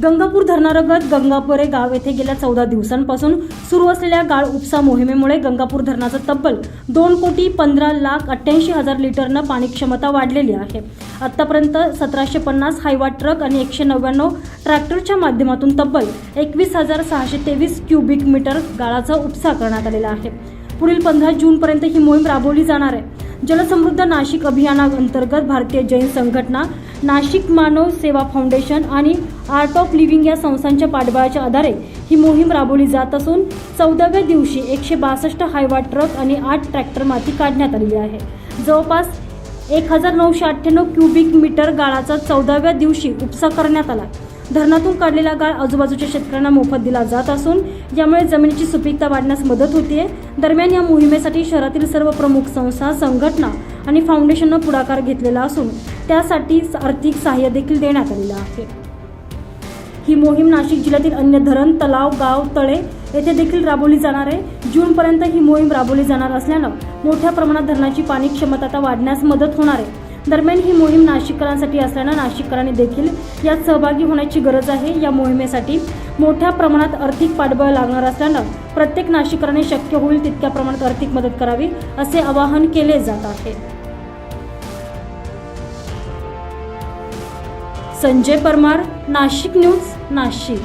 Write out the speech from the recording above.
गंगापूर धरणालगत गंगापुरे गाव येथे गेल्या चौदा दिवसांपासून सुरू असलेल्या गाळ उपसा मोहिमेमुळे गंगापूर धरणाचं तब्बल दोन कोटी पंधरा लाख अठ्ठ्याऐंशी हजार लिटरनं पाणी क्षमता वाढलेली आहे. आतापर्यंत सतराशे पन्नास हायवा ट्रक आणि एकशे नव्याण्णव ट्रॅक्टरच्या माध्यमातून तब्बल एकवीस हजार सहाशे तेवीस क्युबिक मीटर गाळाचा उपसा करण्यात आलेला आहे. पुढील पंधरा जूनपर्यंत ही मोहीम राबवली जाणार आहे. जलसमृद्ध नाशिक अभियानाअंतर्गत भारतीय जैन संघटना नाशिक मानव सेवा फाउंडेशन आणि आर्ट ऑफ लिव्हिंग या संस्थांच्या पाठबळाच्या आधारे ही मोहीम राबवली जात असून चौदाव्या दिवशी एकशे बासष्ट हायवा ट्रक आणि आठ ट्रॅक्टर माती काढण्यात आलेली आहे. जवळपास एक हजार नऊशे अठ्ठ्याण्णव क्युबिक मीटर गाळाचा चौदाव्या दिवशी उपसा करण्यात आला. धरणातून काढलेला गाळ आजूबाजूच्या शेतकऱ्यांना मोफत दिला जात असून यामुळे जमिनीची सुपीकता वाढण्यास मदत होतीये. दरम्यान या मोहिमेसाठी शहरातील सर्व प्रमुख संस्था संघटना आणि फाउंडेशननं पुढाकार घेतलेला असून त्यासाठी आर्थिक सहाय्य देखील देण्यात आलेलं आहे. ही मोहीम नाशिक जिल्ह्यातील अन्य धरण तलाव गाव तळे येथे देखील राबवली जाणार आहे. जूनपर्यंत ही मोहीम राबवली जाणार असल्यानं मोठ्या प्रमाणात धरणाची पाणी क्षमता आता वाढण्यास मदत होणार आहे. दरम्यान ही मोहीम नाशिककरांसाठी असल्यानं नाशिककरांनी देखील यात सहभागी होण्याची गरज आहे. या मोहिमेसाठी मोठ्या प्रमाणात आर्थिक पाठबळ लागणार असल्यानं प्रत्येक नाशिककरांनी शक्य होईल तितक्या प्रमाणात आर्थिक मदत करावी असे आवाहन केले जात आहे. संजय परमार नाशिक न्यूज नाशिक.